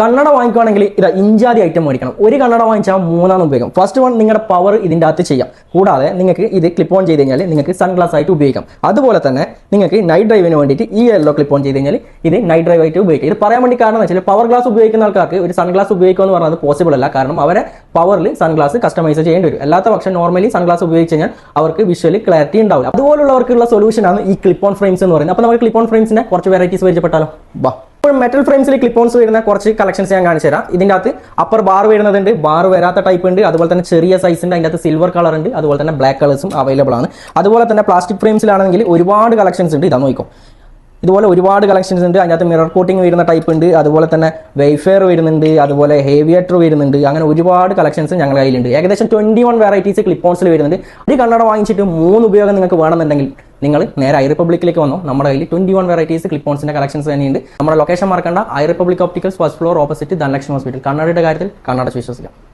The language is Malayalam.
കണ്ണട വാങ്ങിക്കുകയാണെങ്കിൽ ഇതാ ഇഞ്ചാതി ഐറ്റം മേടിക്കണം. ഒരു കണ്ണട വാങ്ങിച്ചാൽ മൂന്നാണ് ഉപയോഗം ഫസ്റ്റ് വൺ നിങ്ങളുടെ പവർ ഇതിന്റെ അകത്ത് ചെയ്യാം. കൂടാതെ നിങ്ങൾക്ക് ഇത് ക്ലിപ്പ് ഓൺ ചെയ്ത് കഴിഞ്ഞാൽ നിങ്ങൾക്ക് സൺഗ്ലാസ് ആയിട്ട് ഉപയോഗിക്കാം. അതുപോലെ തന്നെ നിങ്ങൾക്ക് നൈറ്റ് ഡ്രൈവിന് വേണ്ടിയിട്ട് ഈ യെല്ലോ ക്ലിപ്പ് ഓൺ ചെയ്ത് കഴിഞ്ഞാൽ ഇത് നൈറ്റ് ഡ്രൈവ് ആയിട്ട് ഉപയോഗിക്കാം. ഇത് പറയാൻ വേണ്ടി കാരണം വെച്ചാൽ പവർ ഗ്ലാസ് ഉപയോഗിക്കുന്ന ആൾക്കാർക്ക് ഒരു സൺഗ്ലാസ് ഉപയോഗിക്കുക എന്ന് പറയുന്നത് പോസിബിൾ അല്ല. കാരണം അവരെ പവറിൽ സൺഗ്ലാസ് കസ്റ്റമൈസ് ചെയ്യേണ്ടി വരും. അല്ലാത്ത പക്ഷം നോർമലി സൺഗ്ലാസ് ഉപയോഗിച്ച് കഴിഞ്ഞാൽ അവർക്ക് വിഷ്വലി ക്ലാരിറ്റി ഉണ്ടാവില്ല. അതുപോലുള്ളവർക്കുള്ള സൊല്യൂഷനാണ് ഈ ക്ലിപ്പ് ഓൺ ഫ്രെയിംസ് എന്ന് പറയുന്നത്. അപ്പോൾ നമ്മൾ ക്ലിപ്പ് ഓൺ ഫ്രെയിംസിന്റെ കുറച്ച് വെറൈറ്റീസ് പരിചയപ്പെട്ടാലോ? ബാ. ഇപ്പോൾ മെറ്റൽ ഫ്രെയിംസിൽ ക്ലിപ്പോൺസ് വരുന്ന കുറച്ച് കളക്ഷൻസ് ഞാൻ കാണിച്ചു തരാം. ഇതിന്റെ അകത്ത് അപ്പർ ബാർ വരുന്നതുണ്ട്. ബാർ വരാത്ത ടൈപ്പ് ഉണ്ട്. അതുപോലെ തന്നെ ചെറിയ സൈസിന്റെ അതിന്റെ അകത്ത് സിൽവർ കളർ ഉണ്ട്. അതുപോലെ തന്നെ ബ്ലാക്ക് കളേഴ്സും അവൈലബിൾ ആണ്. അതുപോലെ തന്നെ പ്ലാസ്റ്റിക് ഫ്രെയിംസിലാണെങ്കിൽ ഒരുപാട് കളക്ഷൻസ് ഉണ്ട്. ഇതാ നോക്കും ഇതുപോലെ ഒരുപാട് കളക്ഷൻസ് ഉണ്ട്. അതിനകത്ത് മിറർ കോട്ടിംഗ് വരുന്ന ടൈപ്പ് ഉണ്ട്. അതുപോലെ തന്നെ വെയ്ഫെയർ വരുന്നുണ്ട്. അതുപോലെ ഹേവിയേറ്റർ വരുന്നുണ്ട്. അങ്ങനെ ഒരുപാട് കളക്ഷൻസ് ഞങ്ങളുടെ കയ്യിലുണ്ട്. ഏകദേശം ട്വന്റി വൺ വെറൈറ്റീസ് ക്ലിപ്പോൺസിൽ വരുന്നുണ്ട്. ഒരു കണ്ണട വാങ്ങിച്ചിട്ട് മൂന്ന് ഉപയോഗം നിങ്ങൾക്ക് വേണമെന്നുണ്ടെങ്കിൽ നിങ്ങൾ നേരെ ഐ റിപ്പബ്ലിക്കിലേക്ക് വന്നു. നമ്മുടെ കയ്യിൽ ട്വന്റി വൺ വെറൈറ്റീസ് ക്ലിപ്പോൺസിന്റെ കളക്ഷൻസ് തന്നെയുണ്ട്. നമ്മുടെ location മറക്കേണ്ട. Eye Republic Opticals first floor opposite Dhanalakshmi hospital കണ്ണടയുടെ കാര്യത്തിൽ കണ്ണട വിശ്വസിക്കാം.